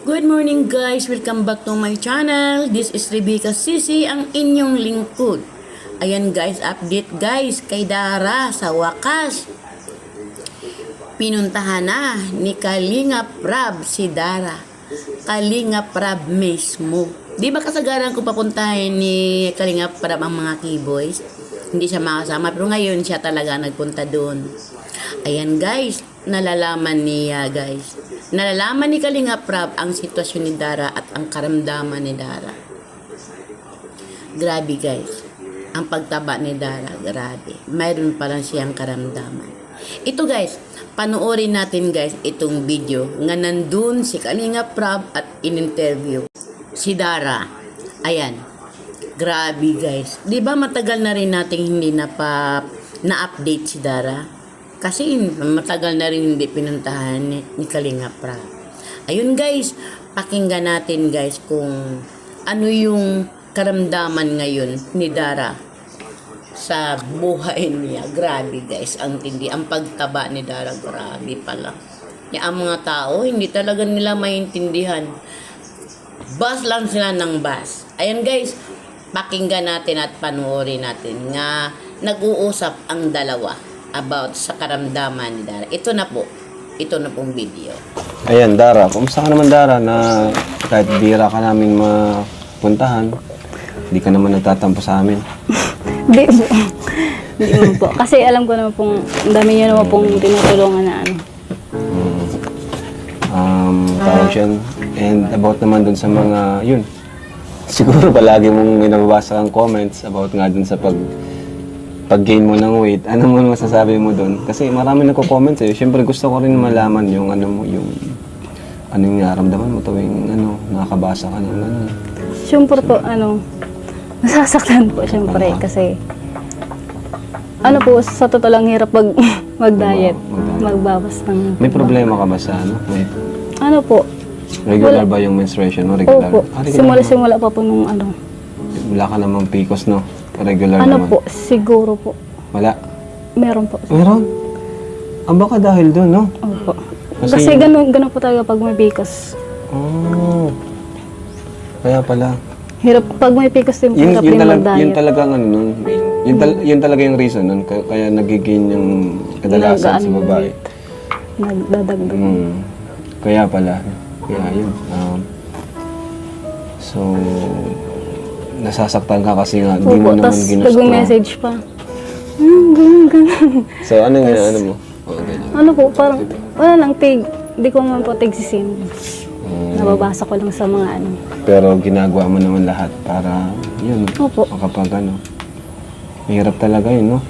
Good morning guys! Welcome back to my channel. This is Rebecca Sisi, ang inyong lingkod. Ayan guys, update guys kay Dara sa wakas. Pinuntahan na ni Kalinga Prab si Dara. Kalinga Prab mismo. Di ba kasagaran ko papuntahin ni Kalinga Prab ang mga keyboys? Hindi siya makasama pero ngayon siya talaga nagpunta doon. Ayan guys, nalalaman niya guys. Nalalaman ni Kalinga Prab ang sitwasyon ni Dara at ang karamdaman ni Dara. Grabe guys. Ang pagtaba ni Dara, grabe. Mayroon pa lang siyang karamdaman. Ito guys, panoorin natin guys itong video nga nandun si Kalinga Prab at in-interview si Dara. Ayan. Grabe guys. 'Di ba matagal na rin nating hindi na pa na-update si Dara? Kasi matagal na rin hindi pinuntahan ni, ni Kalinga Prab. Ayun guys, pakinggan natin guys kung ano yung karamdaman ngayon ni Dara sa buhay niya. Grabe guys, ang tindi. Ang pagtaba ni Dara, grabe pala. Ya, ang mga tao, hindi talaga nila maintindihan. Bus lang sila ng bus. Ayan guys, pakinggan natin at panoorin natin nga nag-uusap ang dalawa about sa karamdaman ni Dara. Ito na po. Ito na pong video. Ayan, Dara. Kumusta ka naman, Dara, na kahit bira ka namin mapuntahan, hindi ka naman nagtatampo sa amin. Hindi po. Hindi mo po. Kasi alam ko naman pong, ang dami niyo naman pong tinutulungan na ano. Um, tawag siya. And about naman dun sa mga, yun. Siguro palagi mong may nababasa kang comments about nga dun sa pag pag-gain mo ng weight. Ano mo masasabi mo dun? Kasi marami nagko-comment sa'yo. Siyempre gusto ko rin malaman yung ano mo, yung ano yung naramdaman mo tuwing ano, nakakabasa ka ng ano. Siyempre po, ano, nasasaktan po siyempre kasi ano po, sa totoo lang hirap mag, mag-diet. Mag-diet. Magbawas ng... May problema ka ba sa ano? May Ano po? regular ba yung menstruation mo? Regular? Opo. Ah, regular Simula-simula pa po nung ano. Wala ka namang PCOS, no? Regular Ano naman. po, siguro po. Wala. Meron po. Meron? Ah, baka dahil doon, no? Opo. Kasi- Kasi, ganun, ganun po talaga pag may PCOS. Oh. Kaya pala. Hirap, pag may PCOS din po, Yun, hirap yun, din talag, mag-diet. yun talagang ano nun. Yun, tal- yun talaga yung reason nun. Kaya, kaya nagigain yung kadalasan sa Nag-ano babae. weight. Nagdadagdag. Mm. Kaya pala. Kaya yun. Um, so, nasasaktan ka kasi nga, di mo naman tapos ginusto. nag-message pa. Hmm, ganun, ganun. So, ano yung ano mo? Oh, ganyan. Ano po, parang, wala lang, tig, di ko man po tigsisin. Mm. Nababasa ko lang sa mga ano. Pero ginagawa mo naman lahat para, yun, Opo. makapag ano. Mahirap talaga yun, no?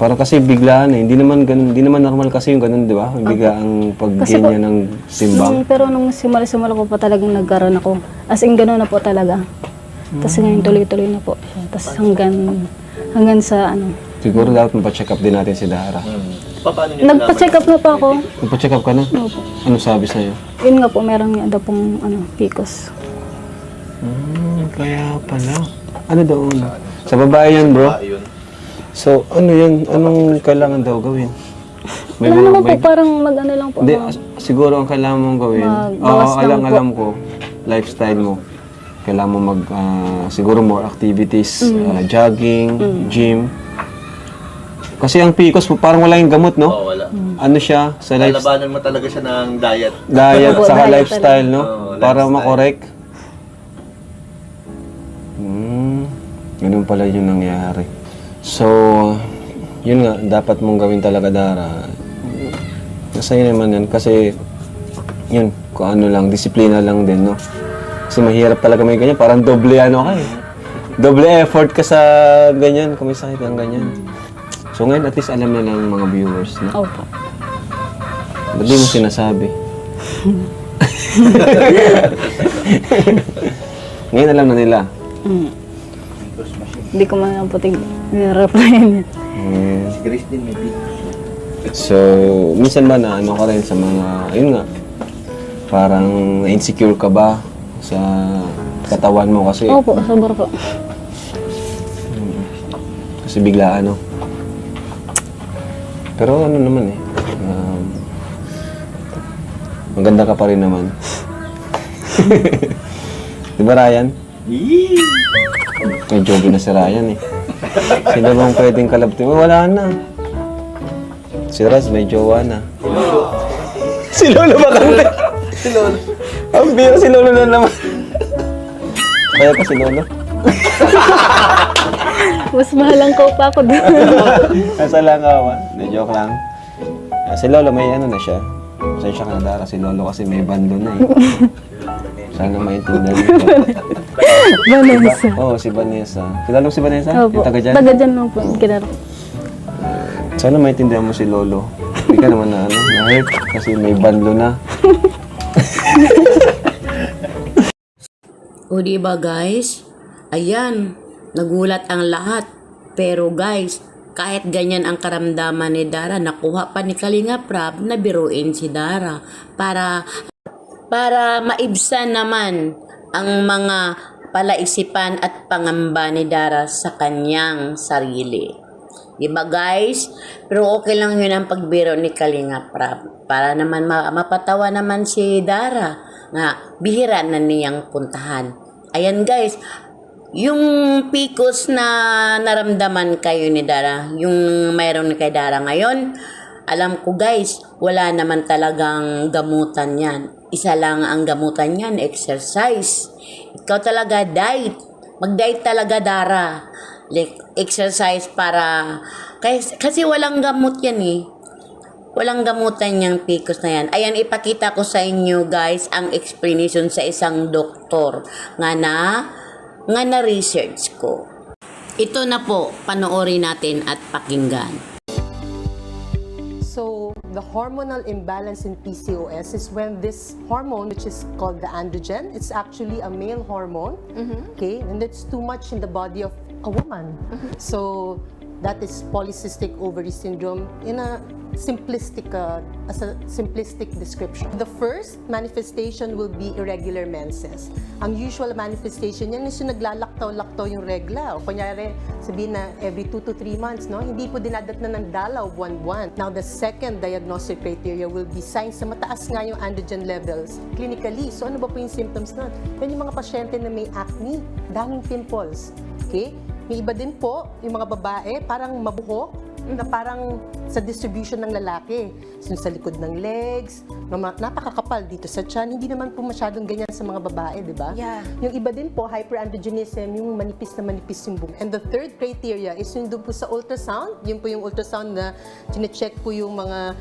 Para kasi biglaan eh. Hindi naman ganun, hindi naman normal kasi yung ganun, di ba? Bigla ang Kasi po, pag-gain niya ng timbang. Nung, pero nung simula-simula ko pa talagang nagkaroon ako. As in, gano'n na po talaga. Tapos Hmm. ngayon tuloy-tuloy na po siya. Tapos hanggang, hanggang sa ano. Siguro dapat mapacheck up din natin si Dara. Paano niyo Nagpa-check up na pa ako. Mapacheck up ka na? Opo. Ano sabi sa'yo? Yun nga po, meron nga daw pong ano, PCOS. Hmm, kaya pala. Ano doon? Sa babae yan, bro. Ayun. So, ano yan? Anong kailangan daw gawin? Wala mga- naman po, parang mag-ano lang po. Hindi, mga- as- siguro ang kailangan mong gawin, Magbawas oo, lang alam, po. alam ko, lifestyle mo. Kailangan mo mag, ah, siguro more activities, Mm. ah, jogging, gym. Kasi ang PCOS, parang wala yung gamot, no? Oo, wala. Ano siya, sa life, Lalabanan mo talaga siya ng diet. diet, diet lifestyle, no? Oo, Para lifestyle. makorek. Hmm, ganun pala yung nangyari. So, yun nga, dapat mong gawin talaga, Dara. Masaya naman yan kasi, yun, kung ano lang, disiplina lang din, no? Kasi mahirap talaga may ganyan, parang doble ano ka eh. Doble effort ka sa ganyan, kung may sakit ang ganyan. So ngayon, at least alam na lang ng mga viewers, no? Opo. Ba't di mo sinasabi? Ngayon alam na nila. Mm. Hindi ko man po tig replyan Hmm. Si Grace din may big. So, minsan ba na ano ka rin sa mga, ayun nga, parang insecure ka ba sa katawan mo kasi Opo, sobra po. kasi bigla ano. Pero ano naman eh, um, maganda ka pa rin naman. Di ba Ryan? May joby na si Ryan eh. Sino bang pwedeng kalabti mo? Wala na. Si Raz may jowa na. Si Lolo ba kante? si Lolo. Ang bira si Lolo na naman. Kaya pa si Lolo. Mas mahalang ko pa ako doon. Nasa lang ako. Hindi, joke lang. Ah, si Lolo may ano na siya. Pasensya ka na Dara. Si Lolo kasi may bando na eh. Sana maintindihan mo. Vanessa. Oo, oh, si Vanessa. Kilala mo si Vanessa? Opo. Yung taga dyan? Taga dyan lang po. Kinara. Sana maintindihan mo si Lolo. Hindi ka naman na ano, na-hurt kasi may banlo na. O di ba guys? Ayan, nagulat ang lahat. Pero guys, kahit ganyan ang karamdaman ni Dara, nakuha pa ni Kalinga Prab na biruin si Dara para para maibsan naman ang mga palaisipan at pangamba ni Dara sa kanyang sarili. Diba guys? Pero okay lang yun ang pagbiro ni Kalinga Prab. Para naman ma- mapatawa naman si Dara na bihira na niyang puntahan. Ayan guys, yung pikos na naramdaman kayo ni Dara, yung mayroon kay Dara ngayon, alam ko guys, wala naman talagang gamutan yan. Isa lang ang gamutan yan, exercise. Ikaw talaga, diet. Mag-diet talaga, Dara. Like, exercise para... Kasi, kasi walang gamot yan eh. Walang gamutan yung PCOS na yan. Ayan, ipakita ko sa inyo guys ang explanation sa isang doktor nga na, nga na research ko. Ito na po, panoorin natin at pakinggan. So the hormonal imbalance in PCOS is when this hormone, which is called the androgen, it's actually a male hormone, okay, and it's too much in the body of a woman. So that is polycystic ovary syndrome in a simplistic, uh, as a simplistic description. The first manifestation will be irregular menses. Ang usual manifestation yan is yung naglalaktaw-laktaw yung regla. O kunyari, sabihin na every 2 to 3 months, no? hindi po dinadat na ng dalaw buwan-buwan. Now, the second diagnostic criteria will be signs na mataas nga yung androgen levels clinically. So, ano ba po yung symptoms nun? Yan yung mga pasyente na may acne, daming pimples. Okay? May iba din po, yung mga babae, parang mabuhok, na parang sa distribution ng lalaki. So, sa likod ng legs, napakakapal dito sa tiyan. Hindi naman po masyadong ganyan sa mga babae, di ba? Yeah. Yung iba din po, hyperandrogenism, yung manipis na manipis yung buhok. And the third criteria is yung doon po sa ultrasound. Yun po yung ultrasound na chinecheck po yung mga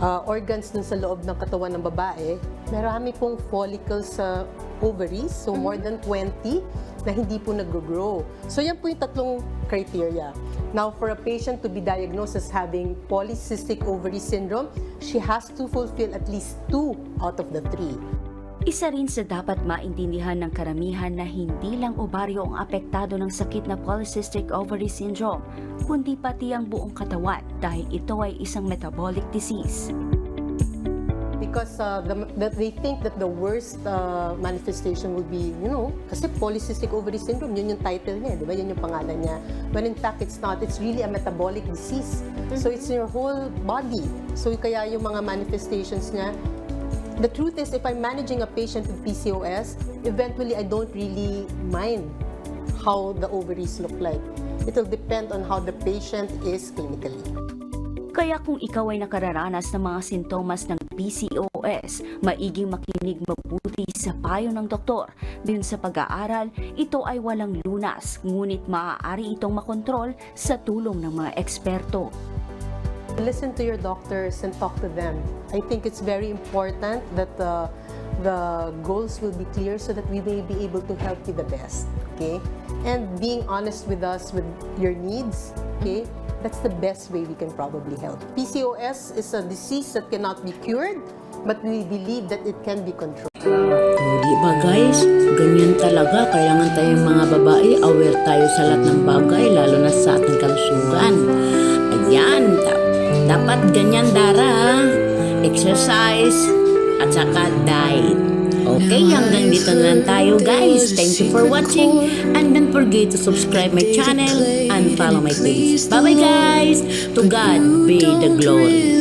uh, organs dun sa loob ng katawan ng babae. Marami pong follicles sa ovaries, so more than 20 na hindi po nag-grow. So yan po yung tatlong criteria. Now, for a patient to be diagnosed as having polycystic ovary syndrome, she has to fulfill at least two out of the three. Isa rin sa dapat maintindihan ng karamihan na hindi lang ovaryo ang apektado ng sakit na polycystic ovary syndrome, kundi pati ang buong katawan dahil ito ay isang metabolic disease. Because uh, the, that they think that the worst uh, manifestation would be, you know, kasi polycystic ovary syndrome, yun yung title niya, di ba? Yun yung pangalan niya. When in fact, it's not. It's really a metabolic disease. So it's your whole body. So kaya yung mga manifestations niya, the truth is, if I'm managing a patient with PCOS, eventually I don't really mind how the ovaries look like. It will depend on how the patient is clinically. Kaya kung ikaw ay nakararanas ng mga sintomas ng PCOS, maiging makinig mabuti sa payo ng doktor. Dun sa pag-aaral, ito ay walang lunas, ngunit maaari itong makontrol sa tulong ng mga eksperto. Listen to your doctors and talk to them. I think it's very important that the, the goals will be clear so that we may be able to help you the best. Okay? And being honest with us with your needs, okay? That's the best way we can probably help. PCOS is a disease that cannot be cured, but we believe that it can be controlled. O, di ba guys? Ganyan talaga. Kailangan tayong mga babae, aware tayo sa lahat ng bagay, lalo na sa ating kalusugan. Ayan, da- dapat ganyan dara. Exercise at saka diet. Okay, hanggang dito na lang tayo guys. Thank you for watching and don't forget to subscribe my channel and follow my page. Bye bye guys. To God be the glory.